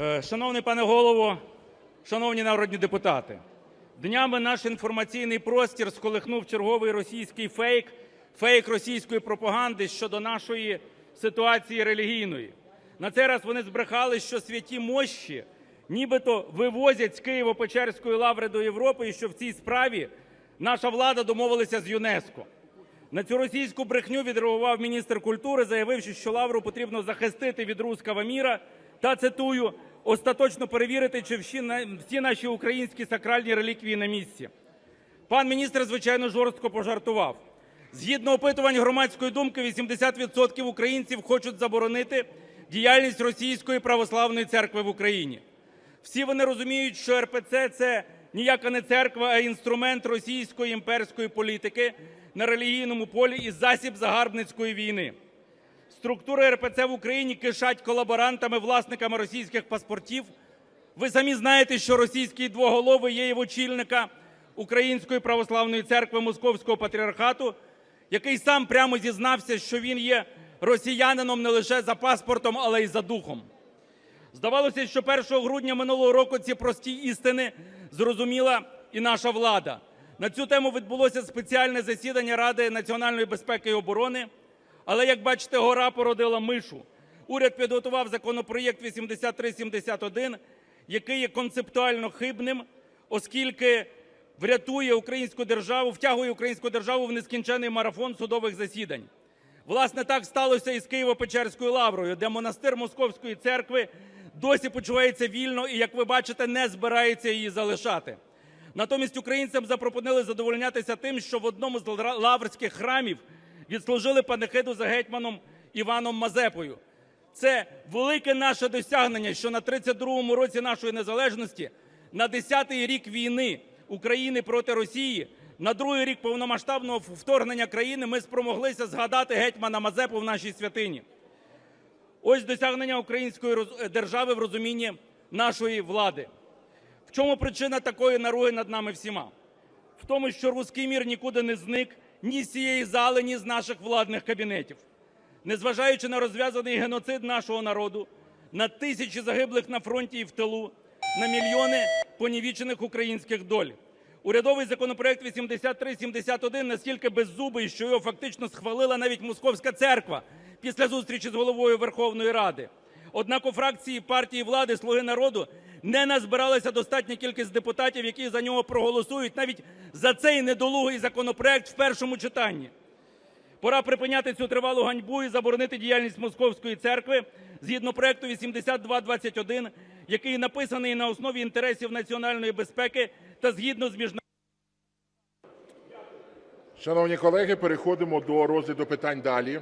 Е, Шановний пане Голово, шановні народні депутати, днями наш інформаційний простір сколихнув черговий російський фейк, фейк російської пропаганди щодо нашої ситуації релігійної. На цей раз вони збрехали, що святі мощі нібито вивозять з Києво-Печерської лаври до Європи і що в цій справі наша влада домовилася з ЮНЕСКО. На цю російську брехню відреагував міністр культури, заявивши, що лавру потрібно захистити від руського міра та, цитую, остаточно перевірити, чи всі наші українські сакральні реліквії на місці. Пан міністр, звичайно, жорстко пожартував. Згідно опитувань громадської думки, 80% українців хочуть заборонити діяльність Російської православної церкви в Україні. Всі вони розуміють, що РПЦ – це ніяка не церква, а інструмент російської імперської політики на релігійному полі і засіб загарбницької війни. Структури РПЦ в Україні кишать колаборантами, власниками російських паспортів. Ви самі знаєте, що російський двоголовий є в очільника Української православної церкви Московського патріархату, який сам прямо зізнався, що він є росіянином не лише за паспортом, але й за духом. Здавалося, що 1 грудня минулого року ці прості істини зрозуміла і наша влада. На цю тему відбулося спеціальне засідання Ради національної безпеки і оборони. Але, як бачите, гора породила мишу. Уряд підготував законопроєкт 8371, який є концептуально хибним, оскільки врятує українську державу, втягує українську державу в нескінчений марафон судових засідань. Власне, так сталося і з Києво-Печерською лаврою, де монастир Московської церкви досі почувається вільно і, як ви бачите, не збирається її залишати. Натомість українцям запропонували задовольнятися тим, що в одному з лаврських храмів відслужили панихиду за гетьманом Іваном Мазепою. Це велике наше досягнення, що на 32-му році нашої незалежності, на 10-й рік війни України проти Росії, на другий рік повномасштабного вторгнення країни ми спромоглися згадати гетьмана Мазепу в нашій святині. Ось досягнення української е, держави в розумінні нашої влади. В чому причина такої наруги над нами всіма? В тому, що руський мір нікуди не зник ні з цієї зали, ні з наших владних кабінетів. Незважаючи на розв'язаний геноцид нашого народу, на тисячі загиблих на фронті і в тилу, на мільйони понівічених українських доль. Урядовий законопроект 8371 настільки беззубий, що його фактично схвалила навіть Московська церква після зустрічі з головою Верховної Ради. Однак у фракції партії влади "Слуги народу" не назбиралася достатня кількість депутатів, які за нього проголосують навіть за цей недолугий законопроект в першому читанні. Пора припиняти цю тривалу ганьбу і заборонити діяльність Московської церкви згідно проекту 8221, який написаний на основі інтересів національної безпеки та згідно з міжнародними Шановні колеги, переходимо до розгляду питань далі.